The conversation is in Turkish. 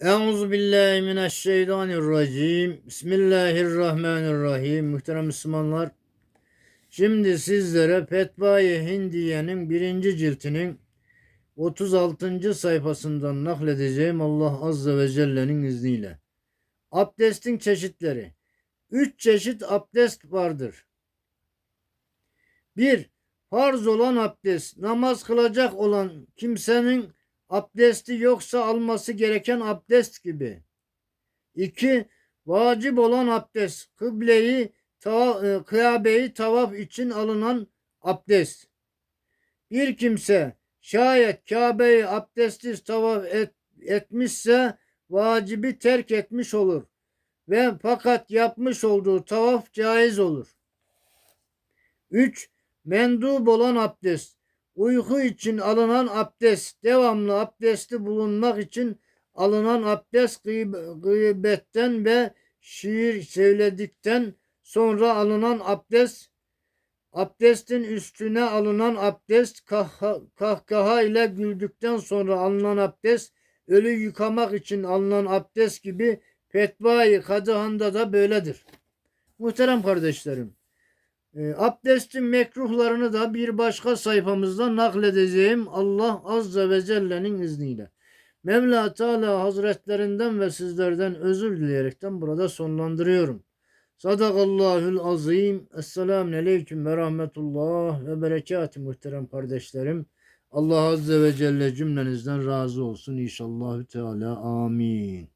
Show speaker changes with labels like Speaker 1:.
Speaker 1: Euzu billahi mineşşeytanirracim. Bismillahirrahmanirrahim. Muhterem Müslümanlar. Şimdi sizlere Fetva-i Hindiye'nin birinci ciltinin 36. sayfasından nakledeceğim Allah Azze ve Celle'nin izniyle. Abdestin çeşitleri. Üç çeşit abdest vardır. 1. Farz olan abdest. Namaz kılacak olan kimsenin abdesti yoksa alması gereken abdest gibi. 2. Vacip olan abdest. Kıbleyi, tava, e, kıyabeyi tavaf için alınan abdest. Bir kimse şayet Kabe'yi abdestsiz tavaf et, etmişse vacibi terk etmiş olur ve fakat yapmış olduğu tavaf caiz olur. 3. Mendub olan abdest. Uyku için alınan abdest. Devamlı abdesti bulunmak için alınan abdest gıyb- gıybetten ve şiir söyledikten sonra alınan abdest. Abdestin üstüne alınan abdest kahha, kahkaha ile güldükten sonra alınan abdest ölü yıkamak için alınan abdest gibi fetvayı Kadıhan'da da böyledir. Muhterem kardeşlerim, abdestin mekruhlarını da bir başka sayfamızda nakledeceğim Allah Azze ve Celle'nin izniyle. Mevla Teala Hazretlerinden ve sizlerden özür dileyerekten burada sonlandırıyorum. Sadakallahül azim. Esselamun aleyküm ve rahmetullah ve berekatü muhterem kardeşlerim. Allah Azze ve Celle cümlenizden razı olsun inşallahü teala. Amin.